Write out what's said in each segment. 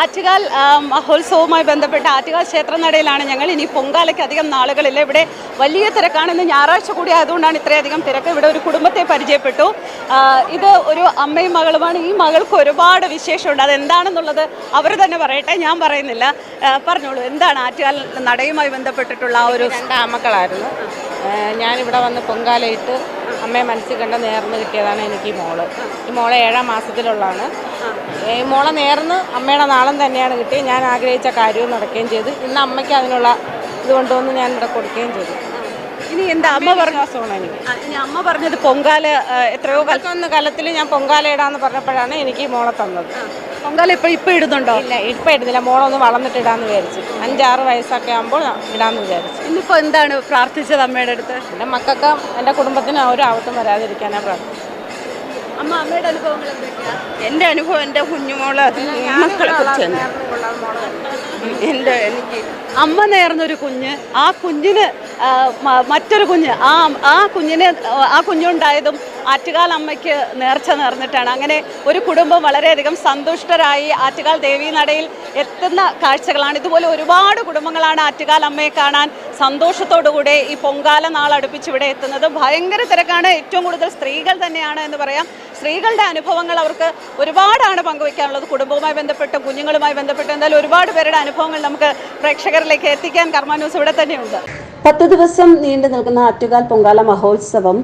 ആറ്റുകാൽ മഹോത്സവവുമായി ബന്ധപ്പെട്ട് ആറ്റുകാൽ ക്ഷേത്രനടയിലാണ് ഞങ്ങൾ. ഇനി പൊങ്കാലയ്ക്ക് അധികം നാളുകളില്ല. ഇവിടെ വലിയ തിരക്കാണ് ഇന്ന് ഞായറാഴ്ച കൂടി ആയതുകൊണ്ടാണ് ഇത്രയധികം തിരക്ക്. ഇവിടെ ഒരു കുടുംബത്തെ പരിചയപ്പെട്ടു. ഇത് ഒരു അമ്മയും മകളുമാണ്. ഈ മകൾക്ക് ഒരുപാട് വിശേഷമുണ്ട്. അതെന്താണെന്നുള്ളത് അവർ തന്നെ പറയട്ടെ. ഞാൻ പറയുന്നില്ല. പറഞ്ഞോളൂ. എന്താണ് ആറ്റുകാൽ നടയുമായി ബന്ധപ്പെട്ടിട്ടുള്ള ആ ഒരു അമ്മക്കളായിരുന്നു ഞാനിവിടെ വന്ന് പൊങ്കാലയിട്ട് അമ്മയെ മനസ്സിൽ കണ്ട നേർന്ന് കിട്ടിയതാണ് എനിക്ക് ഈ മോൾ. ഈ മോളെ ഏഴാം മാസത്തിലുള്ളതാണ്. ഈ മോളെ നേർന്ന് അമ്മയുടെ നാളം തന്നെയാണ് കിട്ടിയത്. ഞാൻ ആഗ്രഹിച്ച കാര്യവും നടക്കുകയും ചെയ്തു. ഇന്ന് അമ്മയ്ക്ക് അതിനുള്ള ഇത് കൊണ്ടുവന്ന് ഞാൻ ഇവിടെ കൊടുക്കുകയും ചെയ്തു. ഇനി എന്താ അമ്മ പറഞ്ഞു ഇനി അമ്മ പറഞ്ഞത് പൊങ്കാല എത്രയോ കാലം കാലത്തിൽ കലത്തിൽ ഞാൻ പൊങ്കാല ഇടാന്ന് പറഞ്ഞപ്പോഴാണ് എനിക്ക് മോളെ തന്നത്. പൊങ്കാല ഇപ്പൊ ഇപ്പൊ ഇടുന്നുണ്ടോ? ഇല്ല ഇപ്പൊ ഇടുന്നില്ല. മോളൊന്ന് വളർന്നിട്ട് ഇടാന്ന് വിചാരിച്ചു. അഞ്ചാറ് വയസ്സൊക്കെ ആകുമ്പോൾ ഇടാന്ന് വിചാരിച്ചു. ഇന്നിപ്പോ എന്താണ് പ്രാർത്ഥിച്ചത് അമ്മയുടെ അടുത്ത്? എന്റെ മക്കൾക്ക് എന്റെ കുടുംബത്തിന് ഒരു ആവത്തും വരാതിരിക്കാനാണ് പ്രാർത്ഥിച്ചത്. അമ്മ അമ്മയുടെ അനുഭവങ്ങൾ എന്തൊക്കെയാ? എന്റെ അനുഭവം എന്റെ കുഞ്ഞുമോളെ മക്കളെ കുറിച്ചാണ് എന്റെ എനിക്ക് അമ്മ നേർന്നൊരു കുഞ്ഞ്. ആ കുഞ്ഞിന് മറ്റൊരു കുഞ്ഞ്. ആ ആ കുഞ്ഞിനെ ആ കുഞ്ഞുണ്ടായതും ആറ്റുകാൽ അമ്മയ്ക്ക് നേർച്ച നേർന്നിട്ടാണ് അങ്ങനെ ഒരു കുടുംബം വളരെയധികം സന്തുഷ്ടരായി ആറ്റുകാൽ ദേവി നടയിൽ എത്തുന്ന കാഴ്ചകളാണ്. ഇതുപോലെ ഒരുപാട് കുടുംബങ്ങളാണ് ആറ്റുകാൽ അമ്മയെ കാണാൻ സന്തോഷത്തോടുകൂടെ ഈ പൊങ്കാല നാൾ അടുപ്പിച്ച് ഇവിടെ എത്തുന്നത്. ഭയങ്കര തിരക്കാണ്. ഏറ്റവും കൂടുതൽ സ്ത്രീകൾ തന്നെയാണ് എന്ന് പറയാം. സ്ത്രീകളുടെ അനുഭവങ്ങൾ അവർക്ക് ഒരുപാടാണ് പങ്കുവയ്ക്കാനുള്ളത് കുടുംബവുമായി ബന്ധപ്പെട്ട് കുഞ്ഞുങ്ങളുമായി ബന്ധപ്പെട്ട്. എന്തായാലും ഒരുപാട് പേരുടെ അനുഭവങ്ങൾ നമുക്ക് പ്രേക്ഷകരിലേക്ക് എത്തിക്കാൻ കർമ്മ ന്യൂസ് ഇവിടെ തന്നെയുണ്ട്. പത്ത് ദിവസം നീണ്ടു നിൽക്കുന്ന ആറ്റുകാൽ പൊങ്കാല മഹോത്സവം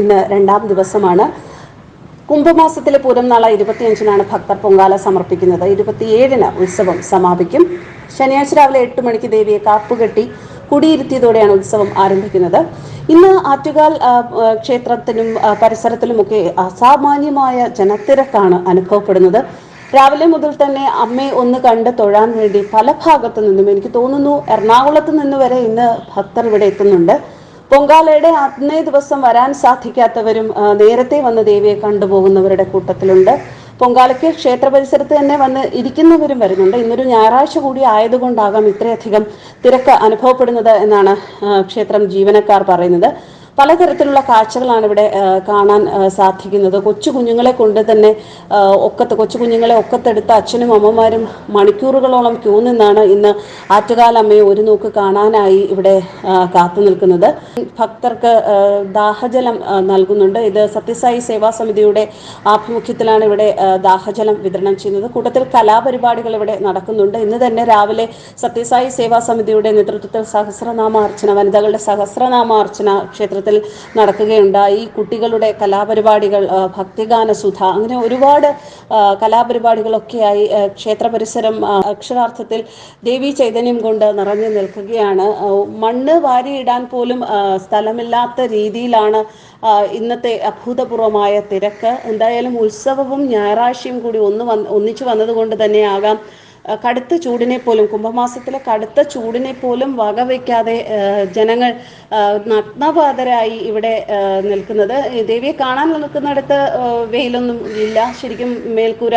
ഇന്ന് രണ്ടാം ദിവസമാണ്. കുംഭമാസത്തിലെ പൂരം നാളെ ഇരുപത്തിയഞ്ചിനാണ് ഭക്തർ പൊങ്കാല സമർപ്പിക്കുന്നത്. ഇരുപത്തിയേഴിന് ഉത്സവം സമാപിക്കും. ശനിയാഴ്ച രാവിലെ എട്ട് മണിക്ക് ദേവിയെ കാപ്പുകെട്ടി കുടിയിരുത്തിയതോടെയാണ് ഉത്സവം ആരംഭിക്കുന്നത്. ഇന്ന് ആറ്റുകാൽ ക്ഷേത്രത്തിനും പരിസരത്തിലുമൊക്കെ അസാമാന്യമായ ജനത്തിരക്കാണ് അനുഭവപ്പെടുന്നത്. രാവിലെ മുതൽ തന്നെ അമ്മയെ ഒന്ന് കണ്ട് തൊഴാൻ വേണ്ടി പല ഭാഗത്തു നിന്നും എനിക്ക് തോന്നുന്നു എറണാകുളത്ത് നിന്ന് വരെ ഇന്ന് ഭക്തർ ഇവിടെ എത്തുന്നുണ്ട്. പൊങ്കാലയുടെ അന്നേ ദിവസം വരാൻ സാധിക്കാത്തവരും നേരത്തെ വന്ന് ദേവിയെ കണ്ടുപോകുന്നവരുടെ കൂട്ടത്തിലുണ്ട്. പൊങ്കാലയ്ക്ക് ക്ഷേത്ര പരിസരത്ത് തന്നെ വന്ന് ഇരിക്കുന്നവരും വരുന്നുണ്ട്. ഇന്നൊരു ഞായറാഴ്ച കൂടി ആയതുകൊണ്ടാകാം ഇത്രയധികം തിരക്ക് അനുഭവപ്പെടുന്നത് എന്നാണ് ക്ഷേത്രം ജീവനക്കാർ പറയുന്നത്. പലതരത്തിലുള്ള കാഴ്ചകളാണ് ഇവിടെ കാണാൻ സാധിക്കുന്നത്. കൊച്ചു കുഞ്ഞുങ്ങളെ കൊണ്ട് തന്നെ ഒക്കത്ത് കൊച്ചു കുഞ്ഞുങ്ങളെ ഒക്കത്തെടുത്ത് അച്ഛനും അമ്മമാരും മണിക്കൂറുകളോളം ക്യൂ നിന്നാണ് ഇന്ന് ആറ്റുകാലമ്മയെ ഒരു നോക്ക് കാണാനായി ഇവിടെ കാത്തു നിൽക്കുന്നത്. ഭക്തർക്ക് ദാഹജലം നൽകുന്നുണ്ട്. ഇത് സത്യസായി സേവാ സമിതിയുടെ ആഭിമുഖ്യത്തിലാണ് ഇവിടെ ദാഹജലം വിതരണം ചെയ്യുന്നത്. കൂട്ടത്തിൽ കലാപരിപാടികൾ ഇവിടെ നടക്കുന്നുണ്ട്. ഇന്ന് തന്നെ രാവിലെ സത്യസായി സേവാ സമിതിയുടെ നേതൃത്വത്തിൽ സഹസ്രനാമാർച്ചന വനിതകളുടെ സഹസ്രനാമാർച്ചന ക്ഷേത്രത്തിൽ നടക്കുകയുണ്ടായി. കുട്ടികളുടെ കലാപരിപാടികൾ ഭക്തിഗാന സുധ അങ്ങനെ ഒരുപാട് കലാപരിപാടികളൊക്കെയായി ക്ഷേത്ര പരിസരം അക്ഷരാർത്ഥത്തിൽ ദേവി ചൈതന്യം കൊണ്ട് നിറഞ്ഞു നിൽക്കുകയാണ്. മണ്ണ് വാരിയിടാൻ പോലും സ്ഥലമില്ലാത്ത രീതിയിലാണ് ഇന്നത്തെ അഭൂതപൂർവമായ തിരക്ക്. എന്തായാലും ഉത്സവവും ഞായറാഴ്ചയും കൂടി ഒന്ന് വന്ന് ഒന്നിച്ചു വന്നതുകൊണ്ട് തന്നെയാകാം. കടുത്ത ചൂടിനെ പോലും കുംഭമാസത്തിലെ കടുത്ത ചൂടിനെ പോലും വകവയ്ക്കാതെ ജനങ്ങൾ നഗ്നപാതരായി ഇവിടെ നിൽക്കുന്നത്. ദേവിയെ കാണാൻ നിൽക്കുന്നിടത്ത് വെയിലൊന്നും ഇല്ല. ശരിക്കും മേൽക്കൂര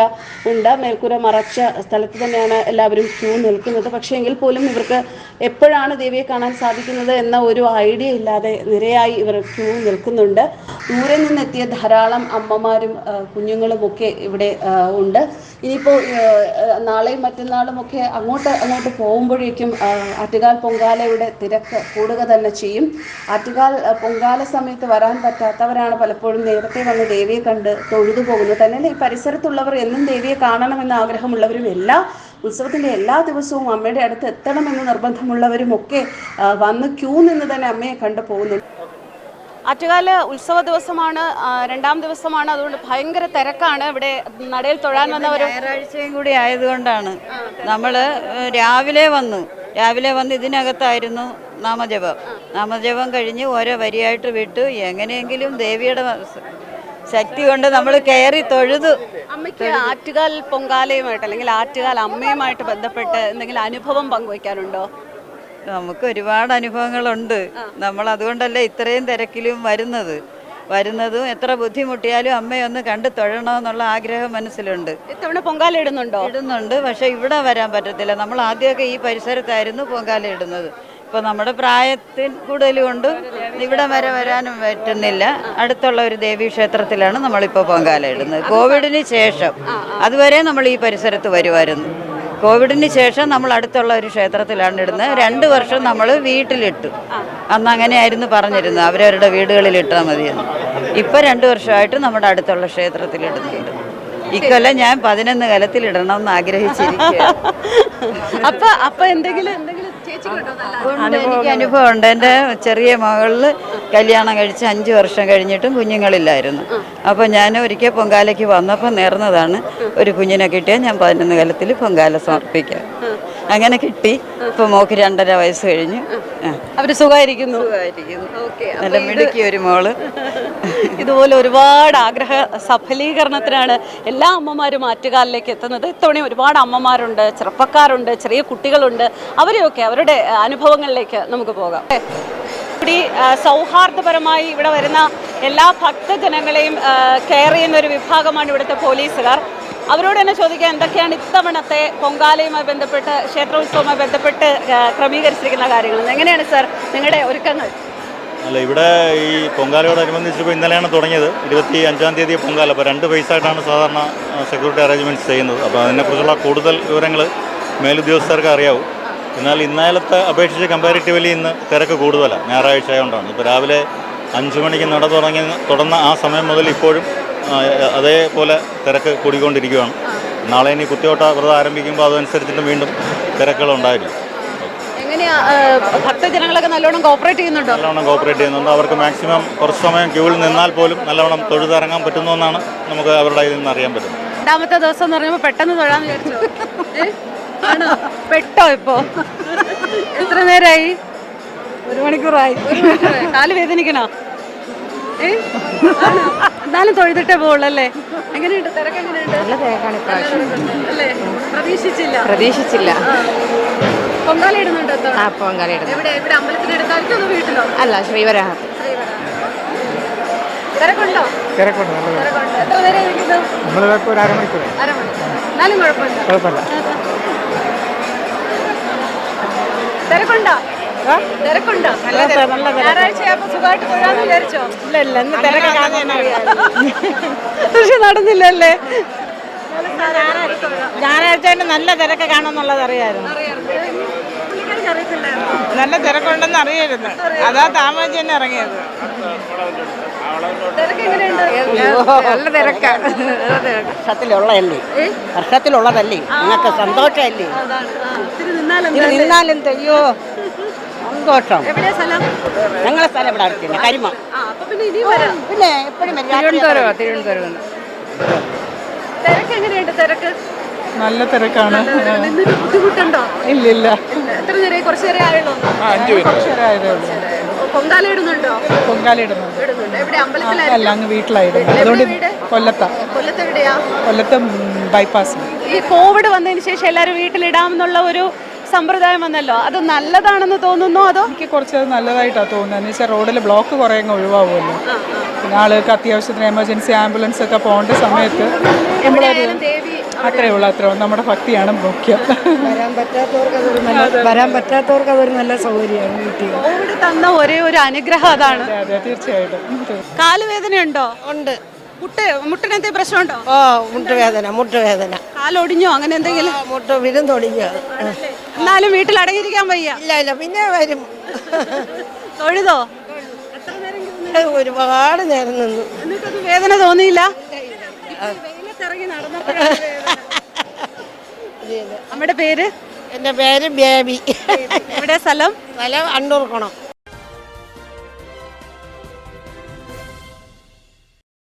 ഉണ്ട്. മേൽക്കൂര മറച്ച സ്ഥലത്ത് തന്നെയാണ് എല്ലാവരും ക്യൂ നിൽക്കുന്നത്. പക്ഷേ എങ്കിൽ പോലും ഇവർക്ക് എപ്പോഴാണ് ദേവിയെ കാണാൻ സാധിക്കുന്നത് എന്ന ഒരു ഐഡിയ ഇല്ലാതെ നിരയായി ഇവർ ക്യൂ നിൽക്കുന്നുണ്ട്. ദൂരെ നിന്നെത്തിയ ധാരാളം അമ്മമാരും കുഞ്ഞുങ്ങളും ഒക്കെ ഇവിടെ ഉണ്ട്. ഇനിയിപ്പോൾ നാളെയും മറ്റന്നാളും ഒക്കെ അങ്ങോട്ട് അങ്ങോട്ട് പോകുമ്പോഴേക്കും ആറ്റുകാൽ പൊങ്കാലയുടെ തിരക്ക് കൂടുക തന്നെ ചെയ്യും. ആറ്റുകാൽ പൊങ്കാല സമയത്ത് വരാൻ പറ്റാത്തവരാണ് പലപ്പോഴും നേരത്തെ വന്ന് ദേവിയെ കണ്ട് തൊഴുതു പോകുന്നത്. തന്നെ ഈ പരിസരത്തുള്ളവർ എന്നും ദേവിയെ കാണണമെന്ന് ആഗ്രഹമുള്ളവരും എല്ലാ ഉത്സവത്തിന്റെ എല്ലാ ദിവസവും അമ്മയുടെ അടുത്ത് എത്തണമെന്ന് നിർബന്ധമുള്ളവരും ഒക്കെ വന്ന് ക്യൂ നിന്ന് തന്നെ അമ്മയെ കണ്ടു പോകുന്നുണ്ട്. ആറ്റുകാൽ ഉത്സവ ദിവസമാണ് രണ്ടാം ദിവസമാണ്. അതുകൊണ്ട് ഭയങ്കര തിരക്കാണ് ഇവിടെ നടയിൽ തൊഴാൻ വന്നവർ ഞായറാഴ്ചയും കൂടി ആയതുകൊണ്ടാണ് നമ്മൾ രാവിലെ വന്നു. രാവിലെ വന്ന് ഇതിനകത്തായിരുന്നു നാമജപം. നാമജപം കഴിഞ്ഞ് ഓരോ വരിയായിട്ട് വിട്ടു. എങ്ങനെയെങ്കിലും ദേവിയുടെ ശക്തി കൊണ്ട് നമ്മൾ കയറി തൊഴുതു. അമ്മയ്ക്ക് ആറ്റുകാൽ പൊങ്കാലയുമായിട്ട് അല്ലെങ്കിൽ ആറ്റുകാൽ അമ്മയുമായിട്ട് ബന്ധപ്പെട്ട് എന്തെങ്കിലും അനുഭവം പങ്കുവയ്ക്കാനുണ്ടോ നമുക്ക് ഒരുപാട് അനുഭവങ്ങളുണ്ട്. നമ്മൾ അതുകൊണ്ടല്ലേ ഇത്രയും തിരക്കിലും വരുന്നത്? വരുന്നതും എത്ര ബുദ്ധിമുട്ടിയാലും അമ്മയൊന്ന് കണ്ടു തൊഴണമെന്നുള്ള ആഗ്രഹം മനസ്സിലുണ്ട്. ഇത്തവണ പൊങ്കാല ഇടുന്നുണ്ടോ? ഇടുന്നുണ്ട്. പക്ഷെ ഇവിടെ വരാൻ പറ്റത്തില്ല. നമ്മൾ ആദ്യമൊക്കെ ഈ പരിസരത്തായിരുന്നു പൊങ്കാല ഇടുന്നത്. ഇപ്പോൾ നമ്മുടെ പ്രായത്തിൽ കൂടുതലുകൊണ്ട് ഇവിടെ വരെ വരാനും പറ്റുന്നില്ല. അടുത്തുള്ള ഒരു ദേവീ ക്ഷേത്രത്തിലാണ് നമ്മളിപ്പോൾ പൊങ്കാല ഇടുന്നത്. കോവിഡിന് ശേഷം അതുവരെ നമ്മൾ ഈ പരിസരത്ത് വരുമായിരുന്നു. കോവിഡിന് ശേഷം നമ്മൾ അടുത്തുള്ള ഒരു ക്ഷേത്രത്തിലാണ് ഇടുന്നത്. രണ്ട് വർഷം നമ്മൾ വീട്ടിലിട്ടു. അന്ന് അങ്ങനെയായിരുന്നു പറഞ്ഞിരുന്നത്. അവരവരുടെ വീടുകളിൽ ഇട്ടാൽ മതിയെന്ന്. ഇപ്പം രണ്ട് വർഷമായിട്ട് നമ്മുടെ അടുത്തുള്ള ക്ഷേത്രത്തിൽ ഇടുന്നുണ്ട്. ഇക്കൊല്ലം ഞാൻ പതിനൊന്ന് കലത്തിൽ ഇടണം എന്ന് ആഗ്രഹിച്ചിരിക്കുക അപ്പൊ അപ്പൊ എന്തെങ്കിലും എന്തെങ്കിലും അനുഭവം എനിക്ക് അനുഭവമുണ്ട്. എന്റെ ചെറിയ മകളിൽ കല്യാണം കഴിച്ച് അഞ്ച് വർഷം കഴിഞ്ഞിട്ടും കുഞ്ഞുങ്ങളില്ലായിരുന്നു. അപ്പോൾ ഞാൻ ഒരിക്കൽ പൊങ്കാലയ്ക്ക് വന്നപ്പോൾ നേർന്നതാണ്. ഒരു കുഞ്ഞിനെ കിട്ടിയാൽ ഞാൻ പതിനൊന്ന് കലത്തിൽ പൊങ്കാല സമർപ്പിക്കാം. അങ്ങനെ കിട്ടി. ഇപ്പൊ മോക്ക് രണ്ടര വയസ്സ് കഴിഞ്ഞു. അവർ സുഖമായിരിക്കുന്നു. നല്ല മിടുക്കി ഒരു മോൾ. ഇതുപോലെ ഒരുപാട് ആഗ്രഹ സഫലീകരണത്തിനാണ് എല്ലാ അമ്മമാരും ആറ്റുകാലിലേക്ക് എത്തുന്നത്. ഇത്തവണ ഒരുപാട് അമ്മമാരുണ്ട് ചെറുപ്പക്കാരുണ്ട് ചെറിയ കുട്ടികളുണ്ട്. അവരെയൊക്കെ അവരുടെ അനുഭവങ്ങളിലേക്ക് നമുക്ക് പോകാം. ഇവിടെ സൗഹാർദ്ദപരമായി ഇവിടെ വരുന്ന എല്ലാ ഭക്തജനങ്ങളെയും കെയർ ചെയ്യുന്ന ഒരു വിഭാഗമാണ് ഇവിടുത്തെ പോലീസുകാർ. അവരോട് തന്നെ ചോദിക്കാൻ എന്തൊക്കെയാണ് ഇത്തവണത്തെ പൊങ്കാലയുമായി ബന്ധപ്പെട്ട് ക്ഷേത്രോത്സവവുമായി ബന്ധപ്പെട്ട് ക്രമീകരിച്ചിരിക്കുന്ന കാര്യങ്ങൾ? എങ്ങനെയാണ് സാർ നിങ്ങളുടെ ഒരുക്കങ്ങൾ? അല്ല ഇവിടെ ഈ പൊങ്കാലയോടനുബന്ധിച്ച് ഇപ്പോൾ ഇന്നലെയാണ് തുടങ്ങിയത്. ഇരുപത്തി അഞ്ചാം തീയതി പൊങ്കാല. അപ്പോൾ രണ്ട് ഫേസായിട്ടാണ് സാധാരണ സെക്യൂരിറ്റി അറേഞ്ച്മെന്റ്സ് ചെയ്യുന്നത്. അപ്പോൾ അതിനെക്കുറിച്ചുള്ള കൂടുതൽ വിവരങ്ങൾ മേലുദ്യോഗസ്ഥർക്ക് അറിയാവും. എന്നാൽ ഇന്നലത്തെ അപേക്ഷിച്ച് കമ്പാരിറ്റീവ്ലി ഇന്ന് തിരക്ക് കൂടുതലാണ് ഞായറാഴ്ച ആയതുകൊണ്ടാണ് ഇപ്പോൾ രാവിലെ അഞ്ച് മണിക്ക് നട തുടങ്ങി തുടർന്ന ആ സമയം മുതൽ ഇപ്പോഴും അതേപോലെ തിരക്ക് കൂടിക്കൊണ്ടിരിക്കുകയാണ്. നാളെ ഇനി കുത്തിയോട്ട വ്രതം ആരംഭിക്കുമ്പോൾ അതനുസരിച്ചിട്ട് വീണ്ടും തിരക്കുകൾ ഉണ്ടായിരിക്കും എങ്ങനെയാ ഭക്തജനങ്ങളൊക്കെ നല്ലോണം കോപ്പറേറ്റ് ചെയ്യുന്നുണ്ടോ? നല്ലോണം കോപ്പറേറ്റ് ചെയ്യുന്നുണ്ട്. അവർക്ക് മാക്സിമം കുറച്ച് സമയം ക്യൂവിൽ നിന്നാൽ പോലും നല്ലവണ്ണം തൊഴുതിറങ്ങാൻ പറ്റുന്നുവെന്നാണ് നമുക്ക് അവരുടെ ഇതിൽ നിന്ന് അറിയാൻ പറ്റുന്നത്. രണ്ടാമത്തെ ദിവസം എന്ന് പറയുമ്പോൾ പെട്ടെന്ന് തൊഴാന്ന് വിചാരിച്ചു? പെട്ടോ ഇപ്പോ? എത്ര നേരായി? ഒരു മണിക്കൂറായി. കാൽ വേദനിക്കണോ? എന്നാലും തൊഴുതിട്ടേ എങ്ങനെയുണ്ട്? എങ്ങനെയുണ്ട്? നല്ല തിരക്കാണ് ഇപ്രാവശ്യം. അല്ലേ? പ്രതീക്ഷിച്ചില്ല. പ്രതീക്ഷിച്ചില്ല. പൊങ്കാല ഇടുന്നുണ്ടോ ആ പൊങ്കാല എവിടെ? അമ്പലത്തിനടുത്തായിരിക്കും അതോ വീട്ടിലോ? അല്ല ശ്രീവരാഹത്ത് തിരക്കുണ്ടോ? തിരക്കുണ്ട് നല്ല തിരക്കുണ്ട്. എത്ര നേരം ഇരിക്കുന്നു? നമ്മളിതൊക്കെ ഒരു അരമണിക്കൂർ. അരമണിക്കൂർ. എന്നാലും കുഴപ്പമില്ല. കുഴപ്പമില്ല. തിരക്കുണ്ടോ? തിരക്കുണ്ടോ? ഞായറാഴ്ചയാകുമ്പോ സുഖമായിട്ട് തൊഴാന്ന് വിചാരിച്ചോ? ഇല്ല ഇല്ല ഇന്ന് തിരക്ക് പക്ഷെ നടന്നില്ലല്ലേ? ഞായറാഴ്ച നല്ല തിരക്ക് കാണുമെന്നുള്ളത് അറിയായിരുന്നു. നല്ല തിരക്കുണ്ടെന്ന് അറിയായിരുന്നു. അതാ താമസിച്ച് തന്നെ ഇറങ്ങിയത്. നല്ല തിരക്കാണ് വർഷത്തിലുള്ളതല്ലേ? വർഷത്തിലുള്ളതല്ലേ? നിങ്ങൾക്ക് സന്തോഷമല്ലേ? അതാണ്. സന്തോഷം. എവിടെയാ സ്ഥലം? ഞങ്ങളെ സ്ഥലം ഇവിടെ അടുത്തില്ല കരിമ. ആ അപ്പൊ പിന്നെ ഇനി വരാം. പിന്നെ എപ്പോഴും തിരുവനന്തപുരം തിരുവനന്തപുരം തിരക്ക് എങ്ങനെയുണ്ട് തിരക്ക്? നല്ല തിരക്കാണ്. നിന്നിട്ട് ബുദ്ധിമുട്ടുണ്ടോ? ഇല്ല ഇല്ല. എത്ര നേരം? കുറച്ച് നേരം ആയുള്ളൂ പൊങ്കാല ഇടുന്നുണ്ടോ? പൊങ്കാല ഇടുന്നുണ്ട്. ഇടുന്നുണ്ട്. എവിടെ? അല്ല അമ്പലത്തിലായിരിക്കും അങ്ങ് വീട്ടിലായിരുന്നു അതുകൊണ്ട് കൊല്ലത്ത. കൊല്ലത്താ കൊല്ലത്ത് എവിടെയാ? കൊല്ലത്ത് ബൈപ്പാസ് ഈ കോവിഡ് വന്നതിന് ശേഷം എല്ലാവരും വീട്ടിലിടാമെന്നുള്ള ഒരു സമ്പ്രദായം വന്നല്ലോ. അത് നല്ലതാണെന്ന് തോന്നുന്നു അതോ? എനിക്ക് കുറച്ച് നല്ലതായിട്ടാണ് തോന്നുന്നത്. എന്ന് വെച്ചാൽ റോഡിൽ ബ്ലോക്ക് കുറേ അങ്ങ് ഒഴിവാകുമല്ലോ പിന്നെ ആളുകൾക്ക് അത്യാവശ്യത്തിന് എമർജൻസി ആംബുലൻസ് ഒക്കെ പോകേണ്ട സമയത്ത് അത്രേ ഉള്ളൂ അത്രേ ഉള്ളൂ. നമ്മുടെ ഭക്തിയാണ് മുഖ്യം. വരാൻ പറ്റാത്തവർക്ക് അതൊരു നല്ല വരാൻ പറ്റാത്തവർക്ക് അതൊരു നല്ല സൗകര്യമാണ് കോവിഡ് തന്ന ഒരേ ഒരു അനുഗ്രഹം അതാണ്. അതെ കാലുവേദന ഉണ്ടോ ഉണ്ട്. മുട്ട് മുട്ടിനെന്തേ പ്രശ്നമുണ്ടോ? ഓ മുട്ടുവേദന മുട്ടുവേദന. കാലൊടിഞ്ഞോ അങ്ങനെ എന്തെങ്കിലും? മുട്ട് വിരും എന്നാലും വീട്ടിൽ അടങ്ങിയിരിക്കാൻ വയ്യ. ഇല്ല ഇല്ല പിന്നെ വരും. തൊഴുതോ? ഒരുപാട് നേരം നിന്നു. വേദന തോന്നിയില്ല? നമ്മുടെ പേര്? എന്റെ പേര് ബേബി. ഇവിടെ സ്ഥലം? സ്ഥലം അണ്ണൂർക്കുണം